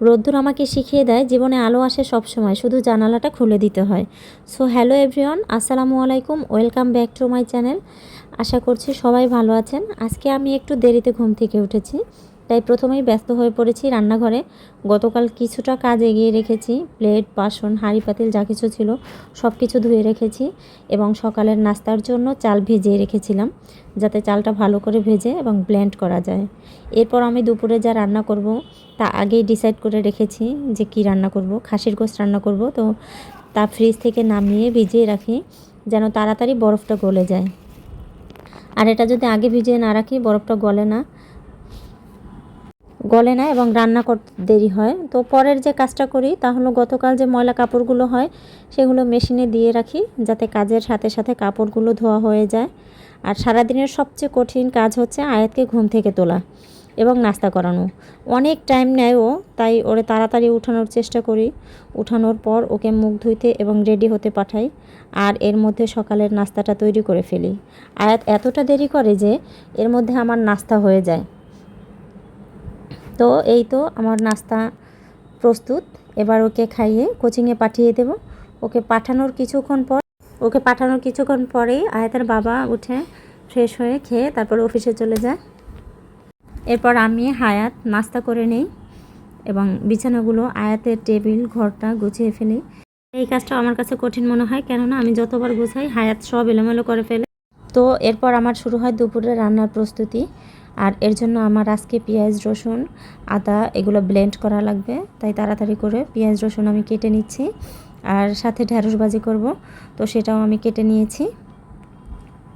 রোদ্দুর আমাকে শিখিয়ে দেয়, জীবনে আলো আসে সবসময় শুধু জানালাটা খুলে দিতে হয়। সো হ্যালো এভরিওয়ান আসসালামু আলাইকুম welcome back to my channel আশা করছি সবাই ভালো আছেন। আজকে আমি একটু দেরিতে ঘুম থেকে উঠেছি। তাই প্রথমেই ব্যস্ত হয়ে পড়েছি রান্নাঘরে। গতকাল কিছুটা কাজ এগিয়ে রেখেছি। প্লেট, বাসন, হাঁড়ি পাতিল যা কিছু ছিল সব কিছু ধুয়ে রেখেছি এবং সকালের নাস্তার জন্য চাল ভিজিয়ে রেখেছিলাম যাতে চালটা ভালো করে ভেজে এবং ব্লেন্ড করা যায়। এরপর আমি দুপুরে যা রান্না করব তা আগেই ডিসাইড করে রেখেছি যে কি রান্না করব, খাসির গোস্ত রান্না করব। তো তা ফ্রিজ থেকে নামিয়ে ভিজিয়ে রাখি যেন তাড়াতাড়ি বরফটা গলে যায়। আর এটা যদি আগে ভিজিয়ে না রাখি, বরফটা গলে না গলে না এবং রান্না করতে দেরি হয়। তো পরের যে কাজটা করি তা হলো গতকাল যে ময়লা কাপড়গুলো হয় সেগুলো মেশিনে দিয়ে রাখি যাতে কাজের সাথে সাথে কাপড়গুলো ধোয়া হয়ে যায়। আর সারাদিনের সবচেয়ে কঠিন কাজ হচ্ছে আয়াতকে ঘুম থেকে তোলা এবং নাস্তা করানো। অনেক টাইম নেয় ও তাই ওরে তাড়াতাড়ি উঠানোর চেষ্টা করি। উঠানোর পর ওকে মুখ ধুইতে এবং রেডি হতে পাঠাই আর এর মধ্যে সকালের নাস্তাটা তৈরি করে ফেলি। আয়াত এতটা দেরি করে যে এর মধ্যে আমার নাস্তা হয়ে যায়। তো এই তো আমার নাস্তা প্রস্তুত। এবার ওকে খাইয়ে কোচিংয়ে পাঠিয়ে দেব। ওকে পাঠানোর কিছুক্ষণ পর, ওকে পাঠানোর কিছুক্ষণ পরেই আয়াতের বাবা উঠে ফ্রেশ হয়ে খেয়ে তারপর অফিসে চলে যায়। এরপর আমি হায়াত নাস্তা করে নেই এবং বিছানাগুলো, আয়াতের টেবিল, ঘরটা গুছিয়ে ফেলি। এই কাজটা আমার কাছে কঠিন মনে হয়, কেননা আমি যতবার গুছাই হায়াত সব এলোমেলো করে ফেলে। তো এরপর আমার শুরু হয় দুপুরে রান্নার প্রস্তুতি। আর এর জন্য আমার আজকে পেঁয়াজ, রসুন, আদা এগুলো ব্লেন্ড করা লাগবে। তাই তাড়াতাড়ি করে পেঁয়াজ, রসুন আমি কেটে নিচ্ছি। আর সাথে ঢ্যাঁড়স ভাজি করব। তো সেটাও আমি কেটে নিয়েছি।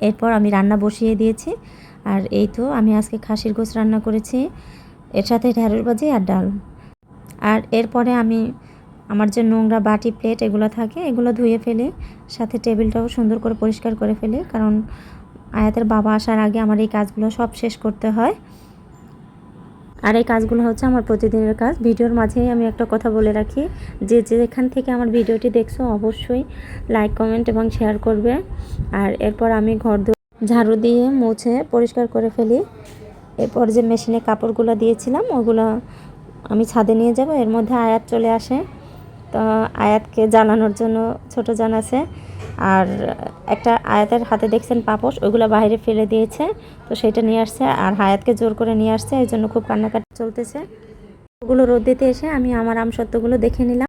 এরপর আমি রান্না বসিয়ে দিয়েছি। আর এই তো আমি আজকে খাসির গোছ রান্না করেছি। এর সাথে ঢ্যাঁড়স ভাজি আর ডাল। আর এরপরে আমি আমার যে নোংরা বাটি প্লেট এগুলো থাকে, এগুলো ধুয়ে ফেলি, সাথে টেবিলটাও সুন্দর করে পরিষ্কার করে ফেলি। কারণ আয়াতের বাবা আসার আগে আমার এই কাজগুলো সব শেষ করতে হয়। আর এই কাজগুলো হচ্ছে আমার প্রতিদিনের কাজ। ভিডিওর মাঝেই আমি একটা কথা বলে রাখি, যে যেখান থেকে আমার ভিডিওটি দেখছ অবশ্যই লাইক কমেন্ট এবং শেয়ার করবে। আর এরপর আমি ঘর ঝাড়ু দিয়ে মুছে পরিষ্কার করে ফেলি। এরপর যে মেশিনে কাপড়গুলো দিয়েছিলাম, ওগুলো আমি ছাদে নিয়ে যাব। এর মধ্যে আয়াত চলে আসে। তো আয়াতকে জানানোর জন্য ছোট জান আছে। আর একটা আয়াতের হাতে দেখছেন পাপস ওগুলো বাইরে ফেলে দিয়েছে, তো সেটা নিয়ে আসছে, আর হায়াতকে জোর করে নিয়ে আসছে, এই জন্য খুব কান্নাকাটি চলতেছে। ওগুলো রোদ দিতে এসে আমি আমার আমসত্ত্বগুলো দেখে নিলাম।